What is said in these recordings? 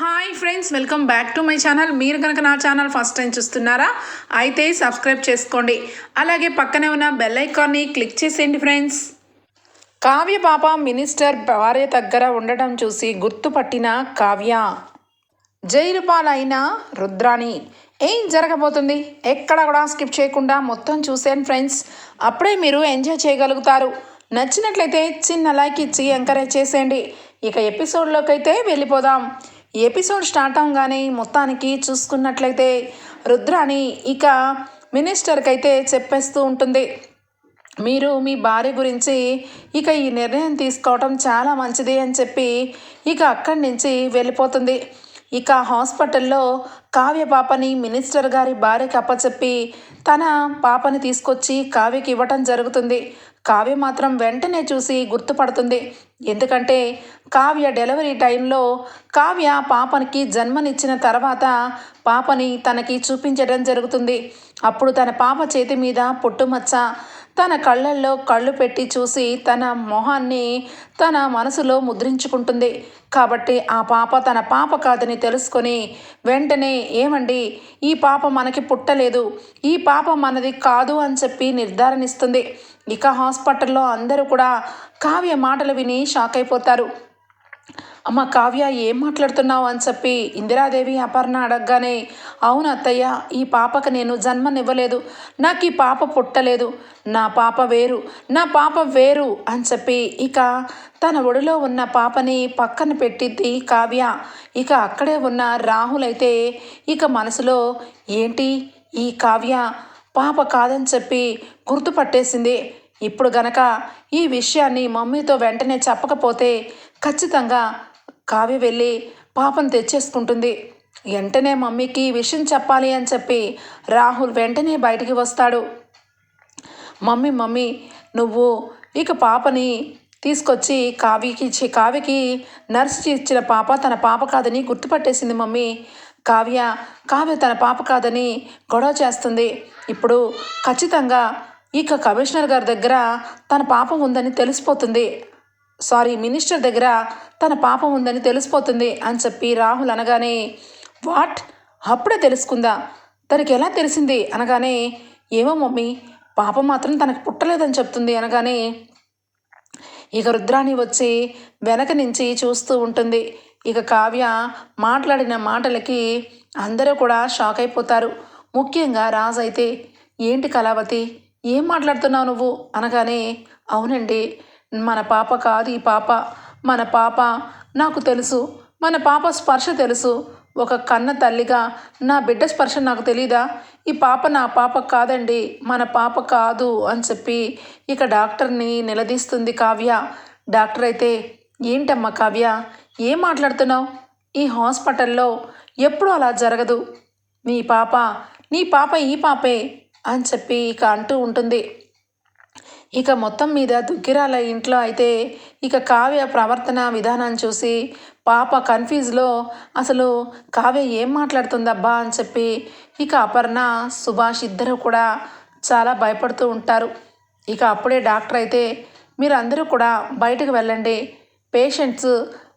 Hi friends welcome back to my channel మీరు కనుక నా ఛానల్ ఫస్ట్ టైం చూస్తున్నారా అయితే సబ్స్క్రైబ్ చేసుకోండి. అలాగే పక్కనే ఉన్న బెల్ ఐకాన్ని క్లిక్ చేసేయండి ఫ్రెండ్స్ కావ్య పాప మినిస్టర్ భార్య దగ్గర ఉండటం చూసి గుర్తుపట్టిన కావ్య. జైలు పాలైన రుద్రాణి ఏం జరగబోతుంది? ఎక్కడ కూడా స్కిప్ చేయకుండా మొత్తం చూసాను ఫ్రెండ్స్ అప్పుడే మీరు ఎంజాయ్ చేయగలుగుతారు. నచ్చినట్లయితే చిన్న లైక్ ఇచ్చి ఎంకరేజ్ చేసేయండి. ఇక ఎపిసోడ్లోకి అయితే వెళ్ళిపోదాం. ఎపిసోడ్ స్టార్ట్ అవగానే మొత్తానికి చూసుకున్నట్లయితే రుద్రాణి ఇక మినిస్టర్కి అయితే చెప్పేస్తూ ఉంటుంది. మీరు మీ భార్య గురించి ఇక ఈ నిర్ణయం తీసుకోవటం చాలా మంచిది అని చెప్పి ఇక అక్కడి నుంచి వెళ్ళిపోతుంది. ఇక హాస్పిటల్లో కావ్య పాపని మినిస్టర్ గారి భార్యకి అప్పచెప్పి తన పాపని తీసుకొచ్చి కావ్యకి ఇవ్వటం జరుగుతుంది. కావ్య మాత్రం వెంటనే చూసి గుర్తుపడుతుంది. ఎందుకంటే కావ్య డెలివరీ టైంలో కావ్య పాపనికి జన్మనిచ్చిన తర్వాత పాపని తనకి చూపించడం జరుగుతుంది. అప్పుడు తన పాప చేతి మీద పొట్టుమచ్చ తన కళ్ళల్లో కళ్ళు పెట్టి చూసి తన మొహాన్ని తన మనసులో ముద్రించుకుంటుంది. కాబట్టి ఆ పాప తన పాప కాదని తెలుసుకొని వెంటనే ఏమండి ఈ పాప మనకి పుట్టలేదు ఈ పాప మనది కాదు అని చెప్పి నిర్ధారణిస్తుంది. ఇక హాస్పిటల్లో అందరూ కూడా కావ్య మాటలు విని షాక్ అయిపోతారు. అమ్మ కావ్య ఏం మాట్లాడుతున్నావు అని చెప్పి ఇందిరాదేవి అపర్ణ అడగగానే అవును అత్తయ్య ఈ పాపకు నేను జన్మనివ్వలేదు. నాకు ఈ పాప పుట్టలేదు. నా పాప వేరు నా పాప వేరు అని చెప్పి ఇక తన ఒడిలో ఉన్న పాపని పక్కన పెట్టింది కావ్య. ఇక అక్కడే ఉన్న రాహుల్ అయితే ఇక మనసులో ఏంటి ఈ కావ్య? పాప కాదని చెప్పి గుర్తుపట్టేసింది. ఇప్పుడు గనక ఈ విషయాన్ని మమ్మీతో వెంటనే చెప్పకపోతే ఖచ్చితంగా కావ్య వెళ్ళి పాపం తెచ్చేసుకుంటుంది. వెంటనే మమ్మీకి విషయం చెప్పాలి అని చెప్పి రాహుల్ వెంటనే బయటికి వస్తాడు. మమ్మీ మమ్మీ నువ్వు ఇక పాపని తీసుకొచ్చి కావ్యకి ఇచ్చి కావ్యకి నర్స్ ఇచ్చిన పాప తన పాప కాదని గుర్తుపట్టేసింది మమ్మీ. కావ్య కావ్య తన పాప కాదని గొడవ చేస్తుంది. ఇప్పుడు ఖచ్చితంగా ఇక కమిషనర్ గారి దగ్గర తన పాప ఉందని తెలిసిపోతుంది. సారీ మినిస్టర్ దగ్గర తన పాపం ఉందని తెలిసిపోతుంది అని చెప్పి రాహుల్ అనగానే వాట్? అప్పుడే తెలుసుకుందా? తనకి ఎలా తెలిసింది? అనగానే ఏమో మమ్మీ పాపం మాత్రం తనకు పుట్టలేదని చెప్తుంది. అనగానే ఇక రుద్రాణి వచ్చి వెనక నుంచి చూస్తూ ఉంటుంది. ఇక కావ్య మాట్లాడిన మాటలకి అందరూ కూడా షాక్ అయిపోతారు. ముఖ్యంగా రాజు అయితే ఏంటి కళావతి? ఏం మాట్లాడుతున్నావు నువ్వు? అనగానే అవునండి మన పాప కాదు ఈ పాప. మన పాప నాకు తెలుసు. మన పాప స్పర్శ తెలుసు. ఒక కన్న తల్లిగా నా బిడ్డ స్పర్శ నాకు తెలీదా? ఈ పాప నా పాప కాదండి. మన పాప కాదు అని చెప్పి ఇక డాక్టర్ని నిలదీస్తుంది కావ్య. డాక్టర్ అయితే ఏంటమ్మా కావ్య? ఏం మాట్లాడుతున్నావు? ఈ హాస్పిటల్లో ఎప్పుడూ అలా జరగదు. నీ పాప నీ పాప ఈ పాపే అని చెప్పి ఇక అంటూ ఉంటుంది. ఇక మొత్తం మీద దుగ్గిరాల ఇంట్లో అయితే ఇక కావ్య ప్రవర్తన విధానం చూసి పాప కన్ఫ్యూజ్లో అసలు కావ్య ఏం మాట్లాడుతుందబ్బా? అని చెప్పి ఇక అపర్ణ సుభాష్ ఇద్దరు కూడా చాలా భయపడుతూ ఉంటారు. ఇక అప్పుడే డాక్టర్ అయితే మీరు అందరూ కూడా బయటకు వెళ్ళండి. పేషెంట్స్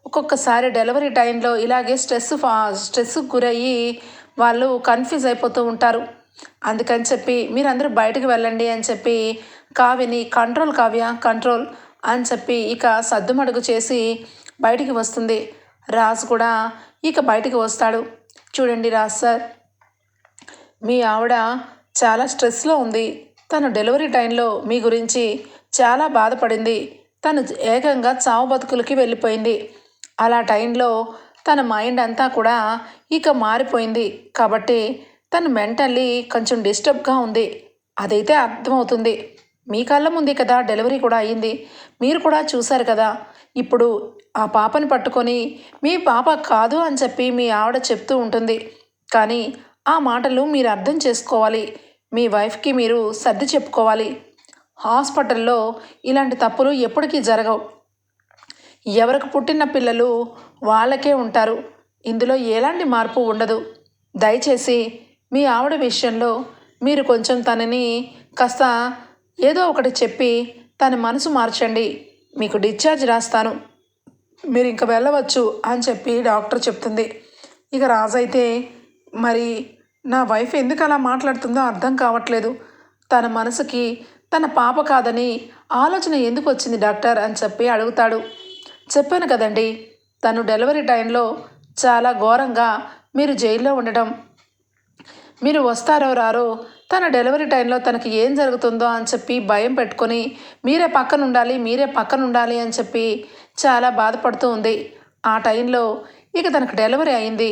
ఒక్కొక్కసారి డెలివరీ టైంలో ఇలాగే స్ట్రెస్ స్ట్రెస్ గురయ్యి వాళ్ళు కన్ఫ్యూజ్ అయిపోతూ ఉంటారు. అందుకని చెప్పి మీరందరూ బయటకు వెళ్ళండి అని చెప్పి కావ్యని కంట్రోల్ కావ్య కంట్రోల్ అని చెప్పి ఇక సద్దుమడుగు చేసి బయటికి వస్తుంది. రాజు కూడా ఇక బయటికి వస్తాడు. చూడండి రాజ్ సార్ మీ ఆవిడ చాలా స్ట్రెస్లో ఉంది. తను డెలివరీ టైంలో మీ గురించి చాలా బాధపడింది. తను ఏకంగా చావు బతుకులకి వెళ్ళిపోయింది. అలా టైంలో తన మైండ్ అంతా కూడా ఇక మారిపోయింది. కాబట్టి తను మెంటల్లీ కొంచెం డిస్టర్బ్గా ఉంది. అదైతే అర్థమవుతుంది. మీ కళ్ళ ముందే కదా డెలివరీ కూడా అయ్యింది. మీరు కూడా చూశారు కదా. ఇప్పుడు ఆ పాపని పట్టుకొని మీ పాప కాదు అని చెప్పి మీ ఆవిడ చెప్తూ ఉంటుంది. కానీ ఆ మాటలు మీరు అర్థం చేసుకోవాలి. మీ వైఫ్కి మీరు సర్ది చెప్పుకోవాలి. హాస్పిటల్లో ఇలాంటి తప్పులు ఎప్పటికీ జరగవు. ఎవరికి పుట్టిన పిల్లలు వాళ్ళకే ఉంటారు. ఇందులో ఎలాంటి మార్పు ఉండదు. దయచేసి మీ ఆవిడ విషయంలో మీరు కొంచెం తనని కాస్త ఏదో ఒకటి చెప్పి తన మనసు మార్చండి. మీకు డిశ్చార్జ్ రాస్తాను. మీరు ఇంక వెళ్ళవచ్చు అని చెప్పి డాక్టర్ చెప్తుంది. ఇక రాజు అయితే మరి నా వైఫ్ ఎందుకు అలా మాట్లాడుతుందో అర్థం కావట్లేదు. తన మనసుకి తన పాప కాదని ఆలోచన ఎందుకు వచ్చింది డాక్టర్ అని చెప్పి అడుగుతాడు. చెప్పాను కదండి తను డెలివరీ టైంలో చాలా ఘోరంగా మీరు జైల్లో ఉండడం మీరు వస్తారో రారో తన డెలివరీ టైంలో తనకి ఏం జరుగుతుందో అని చెప్పి భయం పెట్టుకొని మీరే పక్కన ఉండాలి మీరే పక్కన ఉండాలి అని చెప్పి చాలా బాధపడుతూ ఉంది. ఆ టైంలో ఇక తనకు డెలివరీ అయింది.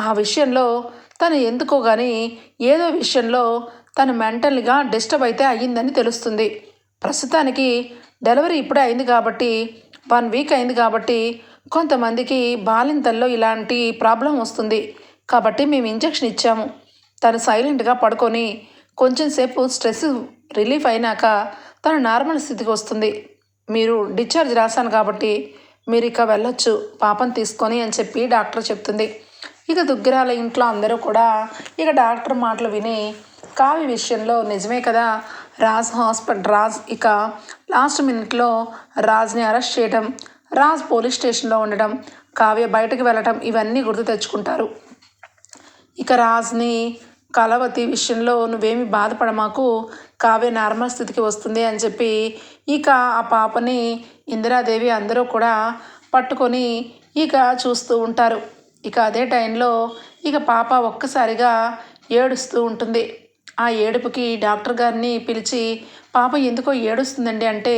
ఆ విషయంలో తను ఎందుకో కానీ ఏదో విషయంలో తను మెంటల్గా డిస్టర్బ్ అయితే అయ్యిందని తెలుస్తుంది. ప్రస్తుతానికి డెలివరీ ఇప్పుడే అయింది కాబట్టి వన్ వీక్ అయింది కాబట్టి కొంతమందికి బాలింతల్లో ఇలాంటి ప్రాబ్లం వస్తుంది. కాబట్టి మేము ఇంజెక్షన్ ఇచ్చాము. తను సైలెంట్గా పడుకొని కొంచెం సేపు స్ట్రెస్ రిలీఫ్ అయినాక తను నార్మల్ స్థితికి వస్తుంది. మీరు డిశ్చార్జ్ రాశాను కాబట్టి మీరు ఇక వెళ్ళొచ్చు పాపం తీసుకొని అని చెప్పి డాక్టర్ చెప్తుంది. ఇక దుగ్గిరాల ఇంట్లో అందరూ కూడా ఇక డాక్టర్ మాటలు విని కావి విషయంలో నిజమే కదా రాజ్ హాస్పిటల్ రాజ్ ఇక లాస్ట్ మినిట్లో రాజ్ని అరెస్ట్ చేయడం రాజ్ పోలీస్ స్టేషన్లో ఉండడం కావ్య బయటకు వెళ్ళటం ఇవన్నీ గుర్తు తెచ్చుకుంటారు. ఇక రాజ్ని కలవతి విషయంలో నువ్వేమి బాధపడమాకు కావ్య నార్మల్ స్థితికి వస్తుంది అని చెప్పి ఇక ఆ పాపని ఇందిరాదేవి అందరూ కూడా పట్టుకొని ఇక చూస్తూ ఉంటారు. ఇక అదే టైంలో ఇక పాప ఒక్కసారిగా ఏడుస్తూ ఉంటుంది. ఆ ఏడుపుకి డాక్టర్ గారిని పిలిచి పాప ఎందుకో ఏడుస్తుందండి అంటే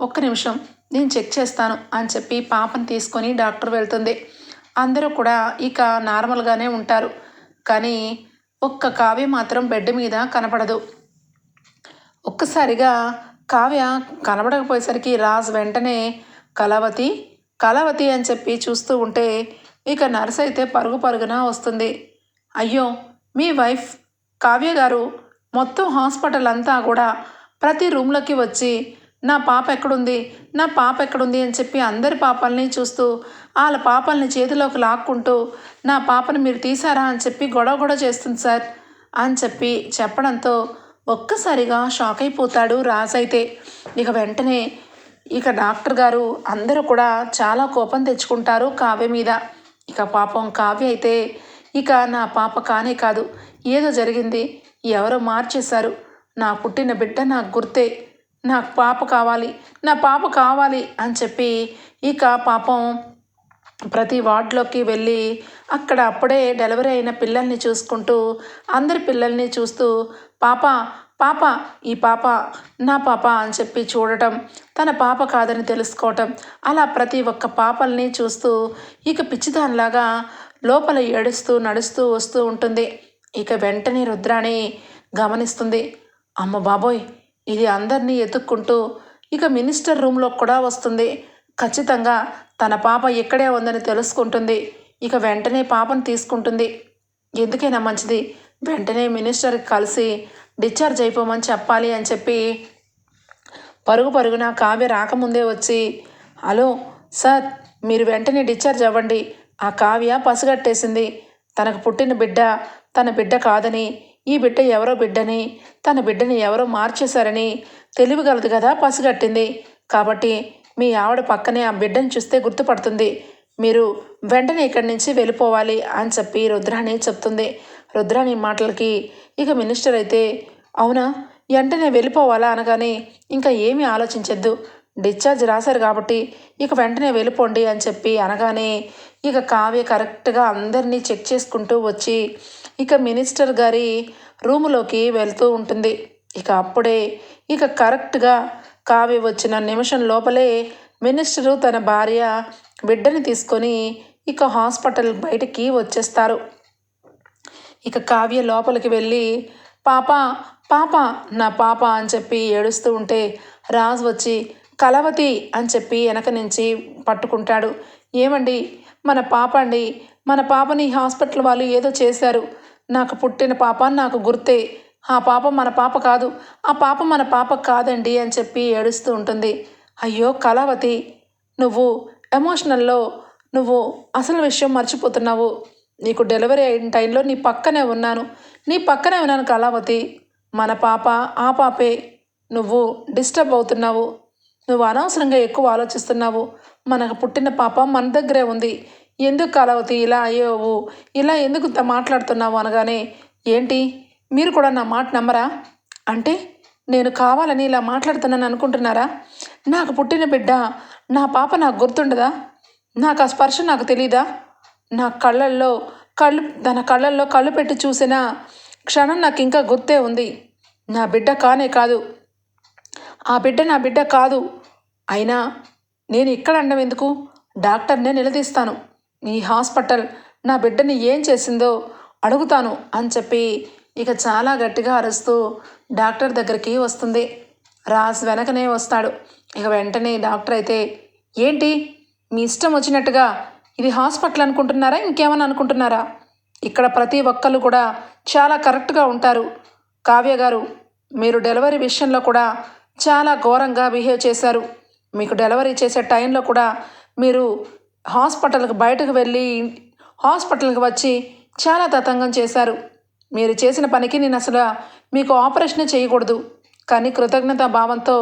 ఒక్క నిమిషం నేను చెక్ చేస్తాను అని చెప్పి పాపని తీసుకొని డాక్టర్ వెళ్తుంది. అందరూ కూడా ఇక నార్మల్గానే ఉంటారు. కానీ ఒక్క కావ్య మాత్రం బెడ్ మీద కనపడదు. ఒక్కసారిగా కావ్య కనబడకపోయేసరికి రాజ్ వెంటనే కళావతి కళావతి అని చెప్పి చూస్తూ ఉంటే ఇక నర్స్ అయితే పరుగు పరుగున వస్తుంది. అయ్యో మీ వైఫ్ కావ్య గారు మొత్తం హాస్పిటల్ అంతా కూడా ప్రతి రూమ్లోకి వచ్చి నా పాప ఎక్కడుంది? నా పాప ఎక్కడుంది? అని చెప్పి అందరి పాపల్ని చూస్తూ వాళ్ళ పాపల్ని చేతిలోకి లాక్కుంటూ నా పాపను మీరు తీసారా అని చెప్పి గొడవ గొడవ చేస్తుంది సార్ అని చెప్పి చెప్పడంతో ఒక్కసారిగా షాక్ అయిపోతాడు రాజ్ అయితే. ఇక వెంటనే ఇక డాక్టర్ గారు అందరూ కూడా చాలా కోపం తెచ్చుకుంటారు కావ్య మీద. ఇక పాపం కావ్య అయితే ఇక నా పాప కానే కాదు ఏదో జరిగింది ఎవరో మార్చేశారు. నా పుట్టిన బిడ్డ నాకు గుర్తే నాకు పాప కావాలి నా పాప కావాలి అని చెప్పి ఇక పాపం ప్రతి వార్డులోకి వెళ్ళి అక్కడ అప్పుడే డెలివరీ అయిన పిల్లల్ని చూసుకుంటూ అందరి పిల్లల్ని చూస్తూ పాప పాప ఈ పాప నా పాప అని చెప్పి చూడటం తన పాప కాదని తెలుసుకోవటం అలా ప్రతి ఒక్క పాపల్ని చూస్తూ ఇక పిచ్చిదానిలాగా లోపల ఏడుస్తూ నడుస్తూ వస్తూ ఉంటుంది. ఇక వెంటనే రుద్రాణి గమనిస్తుంది అమ్మ బాబోయ్ ఇది అందరినీ ఎత్తుక్కుంటూ ఇక మినిస్టర్ రూమ్లో కూడా వస్తుంది. ఖచ్చితంగా తన పాప ఇక్కడే ఉందని తెలుసుకుంటుంది. ఇక వెంటనే పాపను తీసుకుంటుంది. ఎందుకైనా మంచిది. వెంటనే మినిస్టర్కి కలిసి డిశ్చార్జ్ అయిపోమని చెప్పాలి అని చెప్పి పరుగు పరుగున కావ్య రాకముందే వచ్చి హలో సార్ మీరు వెంటనే డిశ్చార్జ్ అవ్వండి. ఆ కావ్య పసిగట్టేసింది. తనకు పుట్టిన బిడ్డ తన బిడ్డ కాదని ఈ బిడ్డ ఎవరో బిడ్డని తన బిడ్డని ఎవరో మార్చేశారని తెలివిగలదు కదా పసిగట్టింది. కాబట్టి మీ ఆవిడ పక్కనే ఆ బిడ్డని చూస్తే గుర్తుపడుతుంది. మీరు వెంటనే ఇక్కడి నుంచి వెళ్ళిపోవాలి అని చెప్పి రుద్రాణి చెప్తుంది. రుద్రాణి మాటలకి ఇక మినిస్టర్ అయితే అవునా? వెంటనే వెళ్ళిపోవాలా అనగానే ఇంకా ఏమీ ఆలోచించద్దు. డిశ్చార్జ్ రాశారు కాబట్టి ఇక వెంటనే వెళ్ళిపోండి అని చెప్పి అనగానే ఇక కావ్య కరెక్ట్గా అందరినీ చెక్ చేసుకుంటూ వచ్చి ఇక మినిస్టర్ గారి రూములోకి వెళ్తూ ఉంటుంది. ఇక అప్పుడే ఇక కరెక్ట్గా కావ్య వచ్చిన నిమిషం లోపలే మినిస్టరు తన భార్య బిడ్డని తీసుకొని ఇక హాస్పిటల్ బయటికి వచ్చేస్తారు. ఇక కావ్య లోపలికి వెళ్ళి పాప పాప నా పాప అని చెప్పి ఏడుస్తూ ఉంటే రాజు వచ్చి కలవతి అని చెప్పి వెనక నుంచి పట్టుకుంటాడు. ఏమండి? మన పాప అండి. మన పాపని హాస్పిటల్ వాళ్ళు ఏదో చేశారు. నాకు పుట్టిన పాప నాకు గుర్తే. ఆ పాప మన పాప కాదు ఆ పాప మన పాప కాదండి అని చెప్పి ఏడుస్తూ ఉంటుంది. అయ్యో కళావతి నువ్వు ఎమోషనల్లో నువ్వు అసలు విషయం మర్చిపోతున్నావు. నీకు డెలివరీ అయిన టైంలో నీ పక్కనే ఉన్నాను. నీ పక్కనే ఉన్నాను కళావతి. మన పాప ఆ పాపే నువ్వు డిస్టర్బ్ అవుతున్నావు. నువ్వు అనవసరంగా ఎక్కువ ఆలోచిస్తున్నావు. మనకు పుట్టిన పాప మన దగ్గరే ఉంది. ఎందుకు కలవతి ఇలా అయ్యోవు? ఇలా ఎందుకు ఇంత మాట్లాడుతున్నావు అనగానే ఏంటి? మీరు కూడా నా మాట నమ్మరా? అంటే నేను కావాలని ఇలా మాట్లాడుతున్నాను అనుకుంటున్నారా? నాకు పుట్టిన బిడ్డ నా పాప నాకు గుర్తుండదా? నాకు ఆ స్పర్శ నాకు తెలీదా? నా కళ్ళల్లో కళ్ళు తన కళ్ళల్లో కళ్ళు పెట్టి చూసిన క్షణం నాకు ఇంకా గుర్తే ఉంది. నా బిడ్డ కానే కాదు. ఆ బిడ్డ నా బిడ్డ కాదు. అయినా నేను ఇక్కడ అండం ఎందుకు? డాక్టర్నే నిలదీస్తాను. ఈ హాస్పిటల్ నా బిడ్డని ఏం చేసిందో అడుగుతాను అని చెప్పి ఇక చాలా గట్టిగా అరుస్తూ డాక్టర్ దగ్గరికి వస్తుంది. రాజ్ వెనకనే వస్తాడు. ఇక వెంటనే డాక్టర్ అయితే ఏంటి? మీ ఇష్టం వచ్చినట్టుగా ఇది హాస్పిటల్ అనుకుంటున్నారా? ఇంకేమని అనుకుంటున్నారా? ఇక్కడ ప్రతి ఒక్కళ్ళు కూడా చాలా కరెక్ట్గా ఉంటారు. కావ్య గారు మీరు డెలివరీ విషయంలో కూడా చాలా ఘోరంగా బిహేవ్ చేశారు. మీకు డెలివరీ చేసే టైంలో కూడా మీరు హాస్పిటల్కి బయటకు వెళ్ళి హాస్పిటల్కి వచ్చి చాలా తతంగం చేశారు. మీరు చేసిన పనికి నేను అసలు మీకు ఆపరేషన్ చేయకూడదు. కానీ కృతజ్ఞతా భావంతో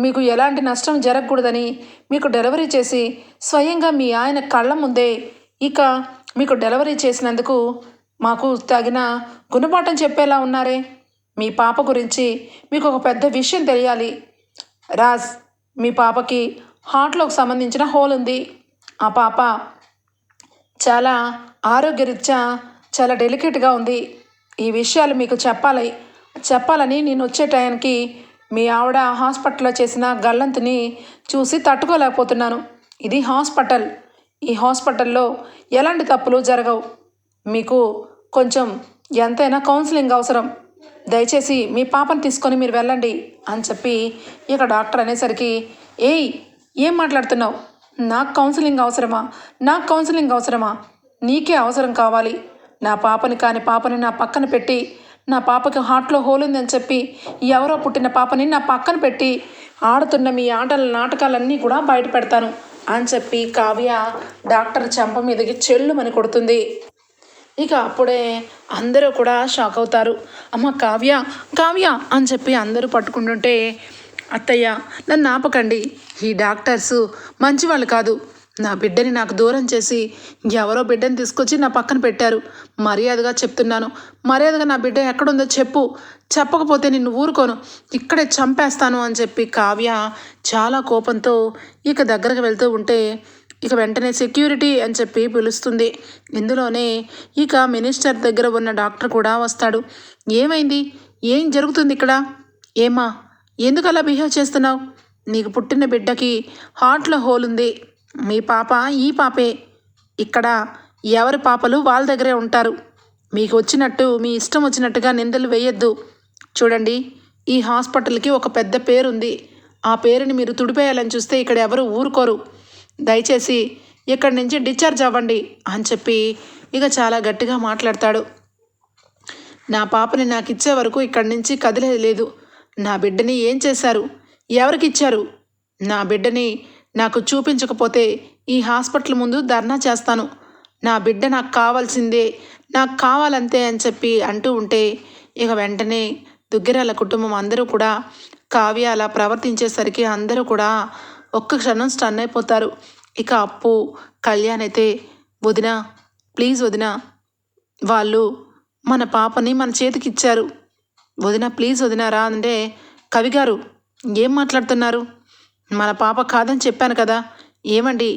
మీకు ఎలాంటి నష్టం జరగకూడదని మీకు డెలివరీ చేసి స్వయంగా మీ ఆయన కళ్ళ ముందే ఇక మీకు డెలివరీ చేసినందుకు మాకు తగిన గుణపాఠం చెప్పేలా ఉన్నారే. మీ పాప గురించి మీకు ఒక పెద్ద విషయం తెలియాలి. రాజ్ మీ పాపకి హార్ట్లోకి సంబంధించిన హోల్ ఉంది. ఆ పాప చాలా ఆరోగ్యరీత్యా చాలా డెలికేట్గా ఉంది. ఈ విషయాలు మీకు చెప్పాలి. చెప్పాలని నేను వచ్చే టైంకి మీ ఆవిడ హాస్పిటల్లో చేసిన గల్లంతుని చూసి తట్టుకోలేకపోతున్నాను. ఇది హాస్పిటల్. ఈ హాస్పిటల్లో ఎలాంటి తప్పులు జరగవు. మీకు కొంచెం ఎంతైనా కౌన్సిలింగ్ అవసరం. దయచేసి మీ పాపను తీసుకొని మీరు వెళ్ళండి అని చెప్పి ఇక డాక్టర్ అనేసరికి ఏయ్ ఏం మాట్లాడుతున్నావు? నాకు కౌన్సిలింగ్ అవసరమా? నాకు కౌన్సిలింగ్ అవసరమా? నీకే అవసరం కావాలి. నా పాపని కాని పాపని నా పక్కన పెట్టి నా పాపకి హార్ట్లో హోలుందని చెప్పి ఎవరో పుట్టిన పాపని నా పక్కన పెట్టి ఆడుతున్న మీ ఆటల నాటకాలన్నీ కూడా బయట పెడతాను అని చెప్పి కావ్య డాక్టర్ చెంప మీదకి చెల్లుమని కొడుతుంది. ఇక అప్పుడే అందరూ కూడా షాక్ అవుతారు. అమ్మ కావ్య కావ్య అని చెప్పి అందరూ పట్టుకుంటుంటే అత్తయ్య నన్ను ఆపకండి ఈ డాక్టర్స్ మంచివాళ్ళు కాదు. నా బిడ్డని నాకు దూరం చేసి ఎవరో బిడ్డని తీసుకొచ్చి నా పక్కన పెట్టారు. మర్యాదగా చెప్తున్నాను. మర్యాదగా నా బిడ్డ ఎక్కడుందో చెప్పు. చెప్పకపోతే నిన్ను ఊరుకోను. ఇక్కడే చంపేస్తాను అని చెప్పి కావ్య చాలా కోపంతో ఇక దగ్గరకు వెళ్తూ ఉంటే ఇక వెంటనే సెక్యూరిటీ అని చెప్పి పిలుస్తుంది. ఇందులోనే ఇక మినిస్టర్ దగ్గర ఉన్న డాక్టర్ కూడా వస్తాడు. ఏమైంది? ఏం జరుగుతుంది ఇక్కడ? ఏమా ఎందుకు అలా బిహేవ్ చేస్తున్నావు? నీకు పుట్టిన బిడ్డకి హార్ట్లో హోల్ ఉంది. మీ పాప ఈ పాపే. ఇక్కడ ఎవరి పాపలు వాళ్ళ దగ్గరే ఉంటారు. మీకు వచ్చినట్టు మీ ఇష్టం వచ్చినట్టుగా నిందలు వేయొద్దు. చూడండి ఈ హాస్పిటల్కి ఒక పెద్ద పేరుంది. ఆ పేరుని మీరు తుడిపేయాలని చూస్తే ఇక్కడ ఎవరు ఊరుకోరు. దయచేసి ఇక్కడి నుంచి డిశ్చార్జ్ అవ్వండి అని చెప్పి ఇక చాలా గట్టిగా మాట్లాడతాడు. నా పాపని నాకు ఇచ్చే వరకు ఇక్కడి నుంచి కదిలేదు లేదు నా బిడ్డని ఏం చేశారు? ఎవరికి ఇచ్చారు? నా బిడ్డని నాకు చూపించకపోతే ఈ హాస్పిటల్ ముందు ధర్నా చేస్తాను. నా బిడ్డ నాకు కావాల్సిందే నాకు కావాలంతే అని చెప్పి అంటూ ఉంటే ఇక వెంటనే దుగ్గిరాల కుటుంబం అందరూ కూడా కావ్య అలా ప్రవర్తించేసరికి అందరూ కూడా ఒక్క క్షణం స్టన్ అయిపోతారు. ఇక అప్పు కళ్యాణ్ అయితే వదిన ప్లీజ్ వదిన వాళ్ళు మన పాపని మన చేతికి ఇచ్చారు. వదిన ప్లీజ్ వదినారా అంటే కవి గారు ఏం మాట్లాడుతున్నారు? మన పాప కాదని చెప్పాను కదా. ఏమండి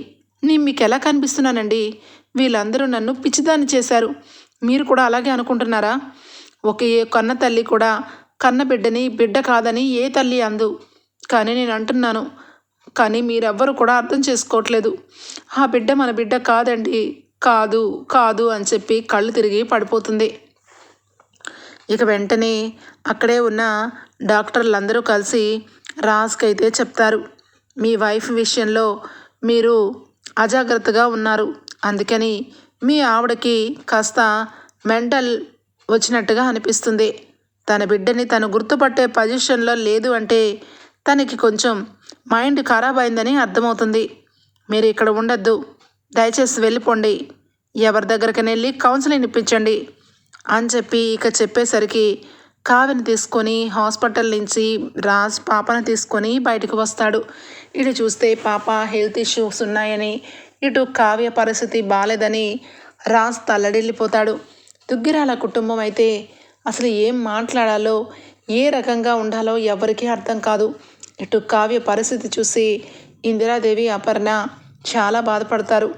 నేను మీకు ఎలా కనిపిస్తున్నానండి? వీళ్ళందరూ నన్ను పిచ్చిదాన్ని చేశారు. మీరు కూడా అలాగే అనుకుంటున్నారా? ఒక ఏ కన్న తల్లి కూడా కన్న బిడ్డని బిడ్డ కాదని ఏ తల్లి అందు. కానీ నేను అంటున్నాను కానీ మీరెవ్వరు కూడా అర్థం చేసుకోవట్లేదు. ఆ బిడ్డ మన బిడ్డ కాదండి. కాదు కాదు అని చెప్పి కళ్ళు తిరిగి పడిపోతుంది. ఇక వెంటనే అక్కడే ఉన్న డాక్టర్లందరూ కలిసి రాజ్కి అయితే చెప్తారు. మీ వైఫ్ విషయంలో మీరు అజాగ్రత్తగా ఉన్నారు. అందుకని మీ ఆవిడకి కాస్త మెంటల్ వచ్చినట్టుగా అనిపిస్తుంది. తన బిడ్డని తను గుర్తుపట్టే పొజిషన్లో లేదు అంటే తనకి కొంచెం మైండ్ ఖరాబ్ అయిందని అర్థమవుతుంది. మీరు ఇక్కడ ఉండొద్దు. దయచేసి వెళ్ళిపోండి. ఎవరి దగ్గరికి వెళ్ళి కౌన్సిలింగ్ ఇప్పించండి అని చెప్పి ఇక చెప్పేసరికి కావిని తీసుకొని హాస్పిటల్ నుంచి రాజ్ పాపను తీసుకొని బయటకు వస్తాడు. ఇటు చూస్తే పాప హెల్త్ ఇష్యూస్ ఉన్నాయని ఇటు కావ్య పరిస్థితి బాలేదని రాజ్ తల్లడిల్లిపోతాడు. దుగ్గిరాల కుటుంబం అయితే అసలు ఏం మాట్లాడాలో ఏ రకంగా ఉండాలో ఎవరికీ అర్థం కాదు. ఇటు కావ్య పరిస్థితి చూసి ఇందిరాదేవి అపర్ణ చాలా బాధపడతారు.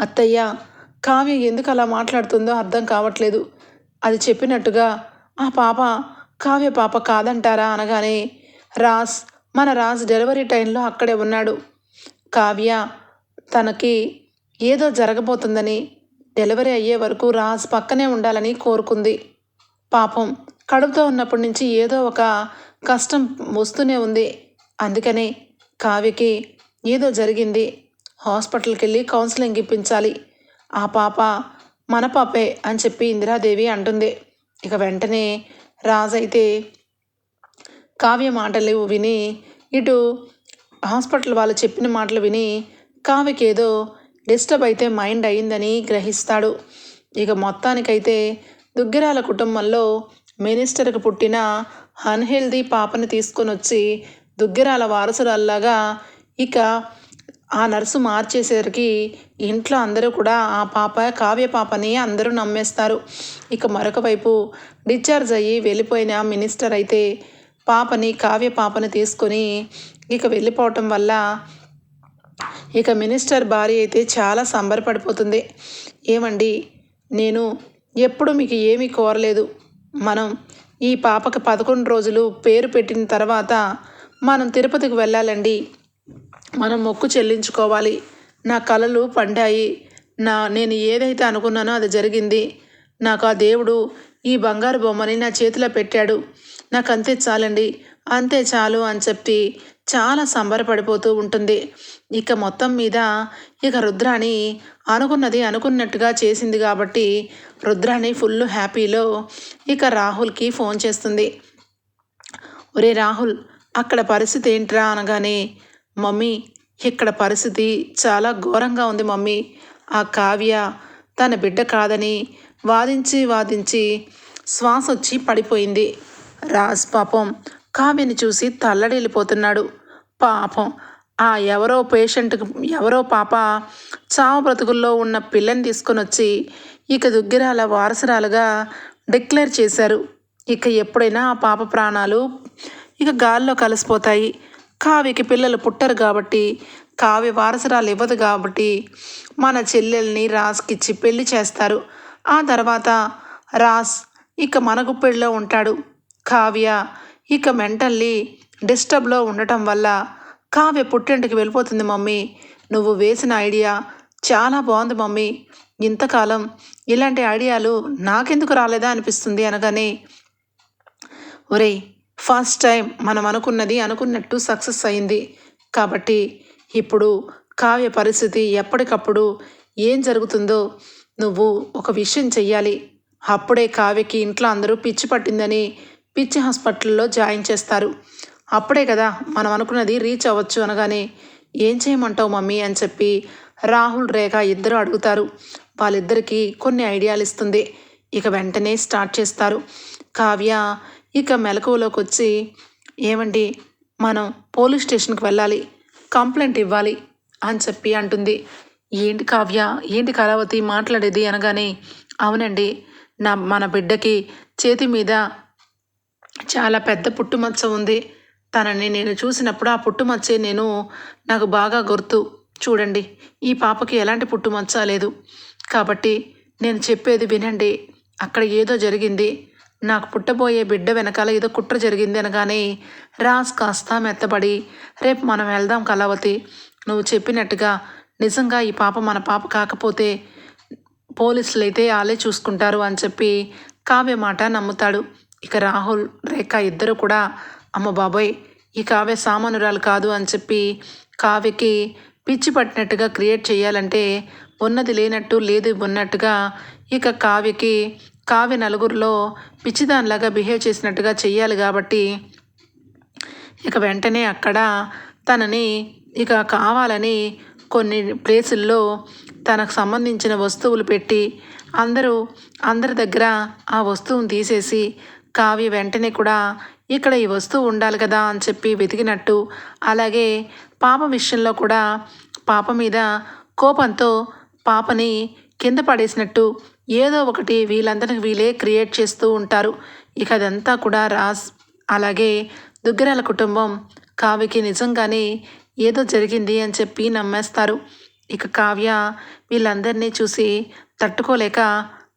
అత్తయ్య కావ్య ఎందుకు అలా మాట్లాడుతుందో అర్థం కావట్లేదు. అది చెప్పినట్టుగా ఆ పాప కావ్య పాప కాదంటారా? అనగానే రాజ్ మన రాజ్ డెలివరీ టైంలో అక్కడే ఉన్నాడు. కావ్య తనకి ఏదో జరగబోతుందని డెలివరీ అయ్యే వరకు రాజ్ పక్కనే ఉండాలని కోరుకుంది. పాపం కడుపుతో ఉన్నప్పటి నుంచి ఏదో ఒక కష్టం వస్తూనే ఉంది. అందుకని కావ్యకి ఏదో జరిగింది. హాస్పిటల్కి వెళ్ళి కౌన్సిలింగ్ ఇప్పించాలి. ఆ పాప మన పాపే అని చెప్పి ఇందిరాదేవి అంటుంది. ఇక వెంటనే రాజ్ అయితే కావ్య మాటలు విని ఇటు హాస్పిటల్ వాళ్ళు చెప్పిన మాటలు విని కావ్యకి ఏదో డిస్టర్బ్ అయితే మైండ్ అయిందని గ్రహిస్తాడు. ఇక మొత్తానికైతే దుగ్గిరాల కుటుంబంలో మినిస్టర్కి పుట్టిన అన్హెల్దీ పాపని తీసుకొని వచ్చి దుగ్గిరాల వారసురాల్లాగా ఇక ఆ నర్సు మార్చేసరికి ఇంట్లో అందరూ కూడా ఆ పాప కావ్య పాపని అందరూ నమ్మేస్తారు. ఇక మరొక వైపు డిశ్చార్జ్ అయ్యి వెళ్ళిపోయిన మినిస్టర్ అయితే పాపని కావ్య పాపని తీసుకొని ఇక వెళ్ళిపోవటం వల్ల ఇక మినిస్టర్ భార్య అయితే చాలా సంబరపడిపోతుంది. ఏమండి? నేను ఎప్పుడు మీకు ఏమీ కోరలేదు. మనం ఈ పాపకి పదకొండు రోజులు పేరు పెట్టిన తర్వాత మనం తిరుపతికి వెళ్ళాలండి. మనం మొక్కు చెల్లించుకోవాలి. నా కలలు పండాయి. నా నేను ఏదైతే అనుకున్నానో అది జరిగింది. నాకు ఆ దేవుడు ఈ బంగారు బొమ్మని నా చేతిలో పెట్టాడు. నాకు అంతే చాలండి. అంతే చాలు అని చెప్పి చాలా సంబరపడిపోతూ ఉంటుంది. ఇక మొత్తం మీద ఇక రుద్రాణి అనుకున్నది అనుకున్నట్టుగా చేసింది కాబట్టి రుద్రాణి ఫుల్ హ్యాపీలో ఇక రాహుల్కి ఫోన్ చేస్తుంది. ఒరే రాహుల్ అక్కడ పరిస్థితి ఏంట్రా అనగానే మమ్మీ ఇక్కడ పరిస్థితి చాలా ఘోరంగా ఉంది మమ్మీ. ఆ కావ్య తన బిడ్డ కాదని వాదించి వాదించి శ్వాస వచ్చి పడిపోయింది. రాజ్ పాపం కావ్యని చూసి తల్లడిల్లిపోతున్నాడు. పాపం ఆ ఎవరో పేషెంట్కి ఎవరో పాప చావు బ్రతుకుల్లో ఉన్న పిల్లని తీసుకొని వచ్చి ఇక దుగ్గిరాల వారసురాలుగా డిక్లేర్ చేశారు. ఇక ఎప్పుడైనా ఆ పాప ప్రాణాలు ఇక గాల్లో కలిసిపోతాయి. కావ్యకి పిల్లలు పుట్టరు కాబట్టి కావ్య వారసురాలు ఇవ్వదు కాబట్టి మన చెల్లెల్ని రాజ్కిచ్చి పెళ్ళి చేస్తారు. ఆ తర్వాత రాస్ ఇక మనగుప్పిడిలో ఉంటాడు. కావ్య ఇక మెంటల్లీ డిస్టర్బ్లో ఉండటం వల్ల కావ్య పుట్టింటికి వెళ్ళిపోతుంది మమ్మీ. నువ్వు వేసిన ఐడియా చాలా బాగుంది మమ్మీ. ఇంతకాలం ఇలాంటి ఐడియాలు నాకెందుకు రాలేదా అనిపిస్తుంది అనగానే ఒరేయ్ ఫస్ట్ టైం మనం అనుకున్నది అనుకున్నట్టు సక్సెస్ అయింది. కాబట్టి ఇప్పుడు కావ్య పరిస్థితి ఎప్పటికప్పుడు ఏం జరుగుతుందో నువ్వు ఒక విషయం చెయ్యాలి. అప్పుడే కావ్యకి ఇంట్లో అందరూ పిచ్చి పట్టిందని పిచ్చి హాస్పిటల్లో జాయిన్ చేస్తారు. అప్పుడే కదా మనం అనుకున్నది రీచ్ అవ్వచ్చు అనగానే ఏం చేయమంటావు మమ్మీ? అని చెప్పి రాహుల్ రేఖ ఇద్దరు అడుగుతారు. వాళ్ళిద్దరికీ కొన్ని ఐడియాలు ఇస్తుంది. ఇక వెంటనే స్టార్ట్ చేస్తారు. కావ్య ఇక మెలకువలోకి వచ్చి ఏమండి మనం పోలీస్ స్టేషన్కి వెళ్ళాలి. కంప్లైంట్ ఇవ్వాలి అని చెప్పి అంటుంది. ఏంటి కావ్య? ఏంటి కళావతి? మాట్లాడేది అనగానే అవునండి నా మన బిడ్డకి చేతి మీద చాలా పెద్ద పుట్టుమచ్చ ఉంది. తనని నేను చూసినప్పుడు ఆ పుట్టుమచ్చే నేను నాకు బాగా గుర్తు. చూడండి ఈ పాపకి ఎలాంటి పుట్టుమచ్చ లేదు. కాబట్టి నేను చెప్పేది వినండి అక్కడ ఏదో జరిగింది. నాకు పుట్టబోయే బిడ్డ వెనకాల ఏదో కుట్ర జరిగింది అనగానే రాజ్ కాస్త మెత్తబడి రేపు మనం వెళ్దాం కళావతి నువ్వు చెప్పినట్టుగా నిజంగా ఈ పాప మన పాప కాకపోతే పోలీసులు అయితే వాళ్ళే చూసుకుంటారు అని చెప్పి కావ్య మాట నమ్ముతాడు. ఇక రాహుల్ రేఖ ఇద్దరు కూడా అమ్మ బాబోయ్ ఈ కావ్య సామానురాలు కాదు అని చెప్పి కావ్యకి పిచ్చి పట్టినట్టుగా క్రియేట్ చేయాలంటే ఉన్నది లేనట్టు లేదు ఉన్నట్టుగా ఇక కావ్యకి కావ్య నలుగురిలో పిచ్చిదానిలాగా బిహేవ్ చేసినట్టుగా చెయ్యాలి కాబట్టి ఇక వెంటనే అక్కడ తనని ఇక కావాలని కొన్ని ప్లేసుల్లో తనకు సంబంధించిన వస్తువులు పెట్టి అందరూ అందరి దగ్గర ఆ వస్తువును తీసేసి కావ్య వెంటనే కూడా ఇక్కడ ఈ వస్తువు ఉండాలి కదా అని చెప్పి వెతికినట్టు అలాగే పాప విషయంలో కూడా పాప మీద కోపంతో పాపని కింద పడేసినట్టు ఏదో ఒకటి వీళ్ళందరికి వీళ్ళే క్రియేట్ చేస్తూ ఉంటారు. ఇక అదంతా కూడా రాస్ అలాగే దుగ్గరాల కుటుంబం కావికి నిజంగానే ఏదో జరిగింది అని చెప్పి నమ్మేస్తారు. ఇక కావ్య వీళ్ళందరినీ చూసి తట్టుకోలేక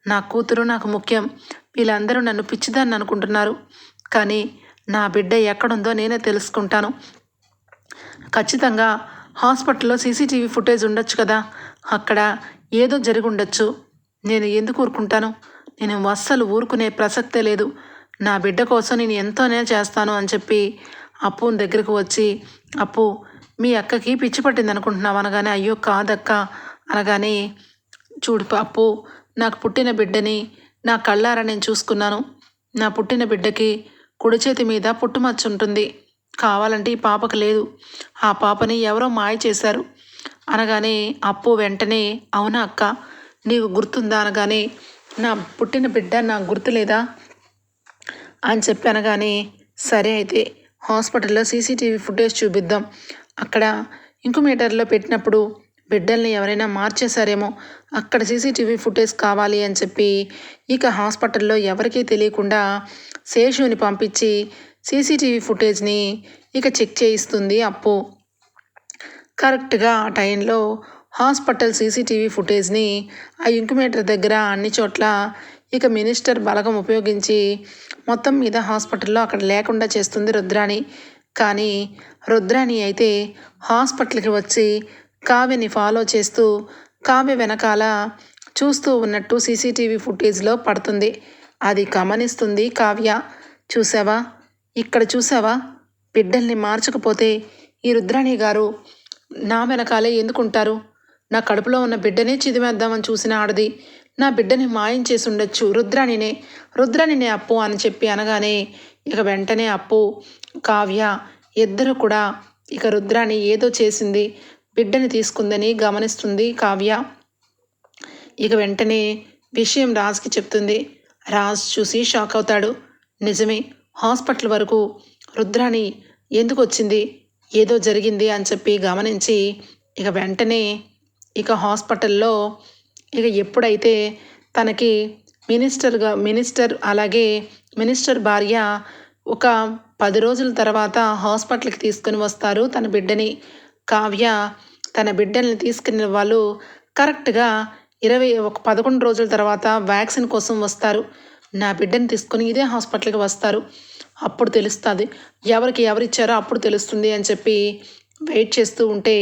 నా కూతురు నాకు ముఖ్యం వీళ్ళందరూ నన్ను పిచ్చిదాన్ని అనుకుంటున్నారు. కానీ నా బిడ్డ ఎక్కడుందో నేనే తెలుసుకుంటాను. ఖచ్చితంగా హాస్పిటల్లో సీసీటీవీ ఫుటేజ్ ఉండొచ్చు కదా. అక్కడ ఏదో జరిగి ఉండొచ్చు. నేను ఎందుకు ఊరుకుంటాను? నేను అస్సలు ఊరుకునే ప్రసక్తే లేదు. నా బిడ్డ కోసం నేను ఎంతోనే చేస్తాను అని చెప్పి అప్పు దగ్గరకు వచ్చి అప్పు మీ అక్కకి పిచ్చి పట్టింది అనుకుంటున్నావు అనగానే అయ్యో కాదక్క. అనగానే చూడు పాపు నాకు పుట్టిన బిడ్డని నా కళ్ళారా నేను చూసుకున్నాను. నా పుట్టిన బిడ్డకి కుడి చేతి మీద పుట్టుమచ్చ ఉంటుంది. కావాలంటే ఈ పాపకు లేదు. ఆ పాపని ఎవరో మాయ చేశారు. అనగానే అప్పు వెంటనే అవునా అక్క నీకు గుర్తుందా? అనగానే నా పుట్టిన బిడ్డ నాకు గుర్తులేదా అని చెప్పి అనగానే సరే అయితే హాస్పిటల్లో సీసీటీవీ ఫుటేజ్ చూపిద్దాం. అక్కడ ఇంకుమీటర్లో పెట్టినప్పుడు బిడ్డల్ని ఎవరైనా మార్చేశారేమో అక్కడ సీసీటీవీ ఫుటేజ్ కావాలి అని చెప్పి ఇక హాస్పిటల్లో ఎవరికీ తెలియకుండా శేషుని పంపించి సీసీటీవీ ఫుటేజ్ని ఇక చెక్ చేయిస్తుంది అప్పు. కరెక్ట్గా ఆ టైంలో హాస్పిటల్ సీసీటీవీ ఫుటేజ్ని ఆ ఇంక్యుమేటర్ దగ్గర అన్ని చోట్ల ఇక మినిస్టర్ బలగం ఉపయోగించి మొత్తం మీద హాస్పిటల్లో అక్కడ లేకుండా చేస్తుంది రుద్రాణి. కానీ రుద్రాణి అయితే హాస్పిటల్కి వచ్చి కావ్యని ఫాలో చేస్తూ కావ్య వెనకాల చూస్తూ ఉన్నట్టు సీసీటీవీ ఫుటేజ్లో పడుతుంది. అది గమనిస్తుంది కావ్య. చూసావా ఇక్కడ చూసావా బిడ్డల్ని మార్చకపోతే ఈ రుద్రాణి గారు నా వెనకాలే ఎందుకుంటారు? నా కడుపులో ఉన్న బిడ్డనే చిదిమేద్దామని చూసిన ఆడది నా బిడ్డని మాయం చేసి ఉండొచ్చు రుద్రాణినే. రుద్రాణినే అప్పు అని చెప్పి అనగానే ఇక వెంటనే అప్పు కావ్య ఇద్దరు కూడా ఇక రుద్రాణి ఏదో చేసింది బిడ్డని తీసుకుందని గమనిస్తుంది కావ్య. ఇక వెంటనే విషయం రాజ్కి చెప్తుంది. రాజ్ చూసి షాక్ అవుతాడు. నిజమే హాస్పిటల్ వరకు రుద్రాణి ఎందుకు వచ్చింది ఏదో జరిగింది అని చెప్పి గమనించి ఇక వెంటనే ఇక హాస్పిటల్లో ఇక ఎప్పుడైతే తనకి మినిస్టర్గా మినిస్టర్ అలాగే మినిస్టర్ భార్య ఒక పది రోజుల తర్వాత హాస్పిటల్కి తీసుకుని వస్తారు. తన బిడ్డని కావ్య తన బిడ్డల్ని తీసుకుని వాళ్ళు కరెక్ట్గా ఇరవై ఒక పదకొండు రోజుల తర్వాత వ్యాక్సిన్ కోసం వస్తారు. నా బిడ్డని తీసుకొని ఇదే హాస్పిటల్కి వస్తారు. అప్పుడు తెలుస్తుంది. ఎవరికి ఎవరిచ్చారో అప్పుడు తెలుస్తుంది అని చెప్పి వెయిట్ చేస్తూ ఉంటే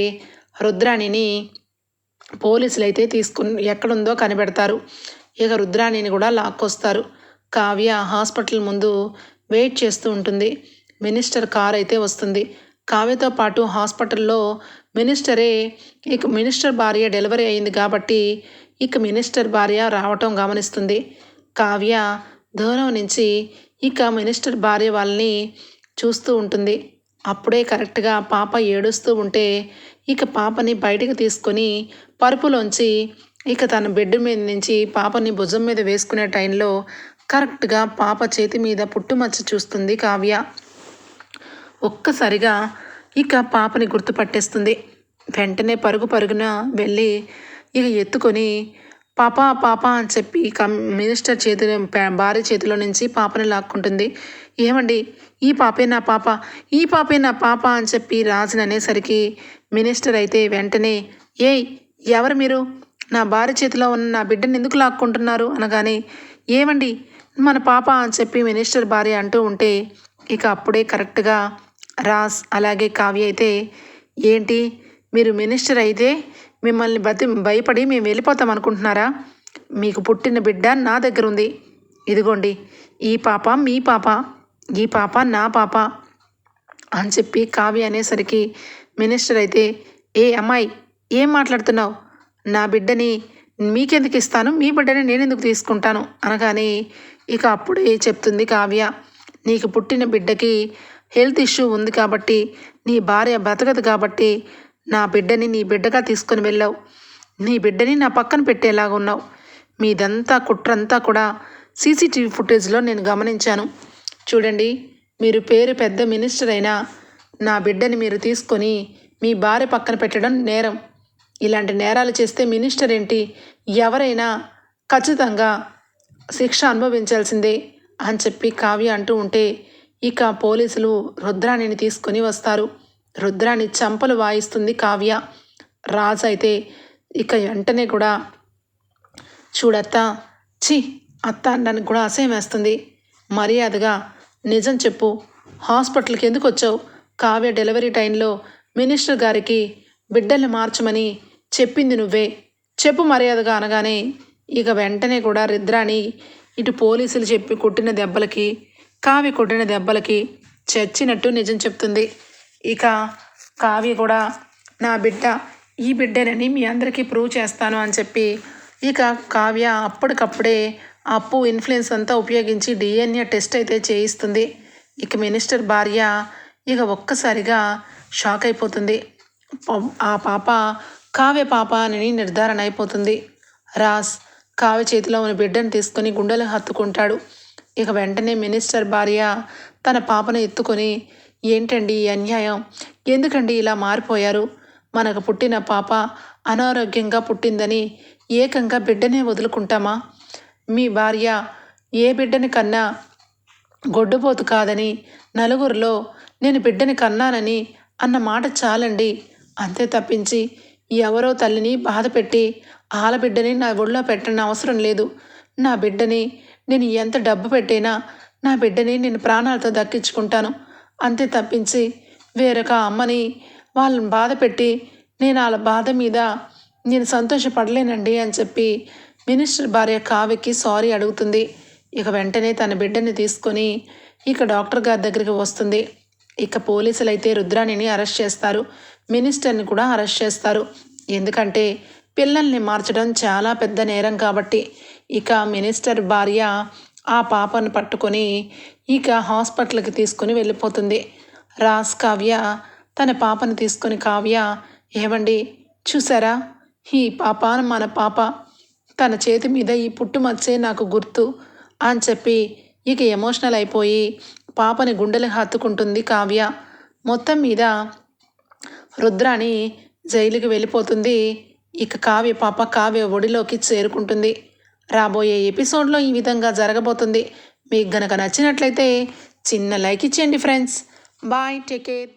రుద్రాణిని పోలీసులు అయితే తీసుకుని ఎక్కడుందో కనిపెడతారు. ఇక రుద్రాణిని కూడా లాక్కొస్తారు. కావ్య హాస్పిటల్ ముందు వెయిట్ చేస్తూ ఉంటుంది. మినిస్టర్ కార్ అయితే వస్తుంది. కావ్యతో పాటు హాస్పిటల్లో మినిస్టరే ఇక మినిస్టర్ భార్య డెలివరీ అయింది కాబట్టి ఇక మినిస్టర్ భార్య రావటం గమనిస్తుంది. కావ్య దూరం నుంచి ఇక మినిస్టర్ భార్య వాళ్ళని చూస్తూ ఉంటుంది. అప్పుడే కరెక్ట్గా పాప ఏడుస్తూ ఉంటే ఇక పాపని బయటకు తీసుకొని పరుపులోంచి ఇక తన బెడ్ మీద నుంచి పాపని భుజం మీద వేసుకునే టైంలో కరెక్ట్గా పాప చేతి మీద పుట్టుమచ్చ చూస్తుంది కావ్య. ఒక్కసారిగా ఇక పాపని గుర్తుపట్టేస్తుంది. వెంటనే పరుగు పరుగున వెళ్ళి ఇక ఎత్తుకొని పాప పాప అని చెప్పి కమ్ మినిస్టర్ చేతిలో భార్య చేతిలో నుంచి పాపని లాక్కుంటుంది. ఏమండి ఈ పాపే నా పాప ఈ పాపే నా పాప అని చెప్పి రాజుని అనేసరికి మినిస్టర్ అయితే వెంటనే ఏయ్ ఎవరు మీరు? నా భార్య చేతిలో ఉన్న నా బిడ్డని ఎందుకు లాక్కుంటున్నారు? అనగానే ఏమండి మన పాప అని చెప్పి మినిస్టర్ భార్య అంటూ ఉంటే ఇక అప్పుడే కరెక్ట్గా రాస్ అలాగే కావ్య అయితే ఏంటి? మీరు మినిస్టర్ అయితే మిమ్మల్ని బతి భయపడి మేము వెళ్ళిపోతాం అనుకుంటున్నారా? మీకు పుట్టిన బిడ్డ నా దగ్గర ఉంది. ఇదిగోండి ఈ పాప మీ పాప ఈ పాప నా పాప అని చెప్పి కావ్య అనేసరికి మినిస్టర్ అయితే ఏ అమ్మాయి ఏం మాట్లాడుతున్నావు? నా బిడ్డని మీకెందుకు ఇస్తాను? మీ బిడ్డని నేను ఎందుకు తీసుకుంటాను? అనగానే ఇక అప్పుడే చెప్తుంది కావ్య నీకు పుట్టిన బిడ్డకి హెల్త్ ఇష్యూ ఉంది కాబట్టి నీ భార్య బ్రతకదు కాబట్టి నా బిడ్డని నీ బిడ్డగా తీసుకొని వెళ్ళావు. నీ బిడ్డని నా పక్కన పెట్టేలాగా ఉన్నావు. మీదంతా కుట్రంతా కూడా సీసీటీవీ ఫుటేజ్లో నేను గమనించాను. చూడండి మీరు పేరు పెద్ద మినిస్టర్ అయినా నా బిడ్డని మీరు తీసుకొని మీ భార్య పక్కన పెట్టడం నేరం. ఇలాంటి నేరాలు చేస్తే మినిస్టర్ ఏంటి? ఎవరైనా ఖచ్చితంగా శిక్ష అనుభవించాల్సిందే అని చెప్పి కావ్య అంటూ ఉంటే ఇక పోలీసులు రుద్రాణిని తీసుకొని వస్తారు. రుద్రాణి చంపలు వాయిస్తుంది కావ్య. రాజు అయితే ఇక వెంటనే కూడా చూడత్త ఛీ అత్త అనడానికి కూడా అసహ్యం వేస్తుంది. మర్యాదగా నిజం చెప్పు. హాస్పిటల్కి ఎందుకు వచ్చావు? కావ్య డెలివరీ టైంలో మినిస్టర్ గారికి బిడ్డల్ని మార్చమని చెప్పింది నువ్వే. చెప్పు మర్యాదగా అనగానే ఇక వెంటనే కూడా రుద్రాణి ఇటు పోలీసులు చెప్పి కొట్టిన దెబ్బలకి కావి కొట్టిన దెబ్బలకి చచ్చినట్టు నిజం చెప్తుంది. ఇక కావ్య కూడా నా బిడ్డ ఈ బిడ్డనని మీ అందరికీ ప్రూవ్ చేస్తాను అని చెప్పి ఇక కావ్య అప్పటికప్పుడే అప్పు ఇన్ఫ్లుయెన్స్ అంతా ఉపయోగించి డిఎన్ఏ టెస్ట్ అయితే చేయిస్తుంది. ఇక మినిస్టర్ భార్య ఇక ఒక్కసారిగా షాక్ అయిపోతుంది. ఆ పాప కావ్య పాప అని నిర్ధారణ అయిపోతుంది. రాస్ కావ్య చేతిలో ఉన్న బిడ్డను తీసుకొని గుండెలు హత్తుకుంటాడు. ఇక వెంటనే మినిస్టర్ భార్య తన పాపను ఎత్తుకొని ఏంటండి ఈ అన్యాయం? ఎందుకండి ఇలా మారిపోయారు? మనకు పుట్టిన పాప అనారోగ్యంగా పుట్టిందని ఏకంగా బిడ్డనే వదులుకుంటామా? మీ భార్య ఏ బిడ్డని కన్నా గొడ్డుపోతు కాదని నలుగురిలో నేను బిడ్డని కన్నానని అన్న మాట చాలండి. అంతే తప్పించి ఎవరో తల్లిని బాధపెట్టి ఆల ఆలబిడ్డని నా ఒళ్ళో పెట్టని అవసరం లేదు. నా బిడ్డని నేను ఎంత డబ్బు పెట్టినా నా బిడ్డని నేను ప్రాణాలతో దక్కించుకుంటాను. అంతే తప్పించి వేరొక అమ్మని వాళ్ళని బాధ పెట్టి నేను వాళ్ళ బాధ మీద నేను సంతోషపడలేనండి అని చెప్పి మినిస్టర్ భార్య కావ్యకి సారీ అడుగుతుంది. ఇక వెంటనే తన బిడ్డని తీసుకొని ఇక డాక్టర్ గారి దగ్గరికి వస్తుంది. ఇక పోలీసులు అయితే రుద్రాణిని అరెస్ట్ చేస్తారు. మినిస్టర్ని కూడా అరెస్ట్ చేస్తారు. ఎందుకంటే పిల్లల్ని మార్చడం చాలా పెద్ద నేరం కాబట్టి ఇక మినిస్టర్ భార్య ఆ పాపను పట్టుకొని ఇక హాస్పిటల్కి తీసుకొని వెళ్ళిపోతుంది. రాస్ కావ్య తన పాపను తీసుకొని కావ్య ఏమండి చూసారా? ఈ పాప మన పాప. తన చేతి మీద ఈ పుట్టుమచ్చే నాకు గుర్తు అని చెప్పి ఇక ఎమోషనల్ అయిపోయి పాపని గుండెలు హత్తుకుంటుంది కావ్య. మొత్తం మీద రుద్రాణి జైలుకి వెళ్ళిపోతుంది. ఇక కావ్య పాప కావ్య ఒడిలోకి చేరుకుంటుంది. రాబోయే ఎపిసోడ్లో ఈ విధంగా జరగబోతుంది. మీకు గనక నచ్చినట్లయితే చిన్న లైక్ ఇచ్చేయండి ఫ్రెండ్స్. Bye take care.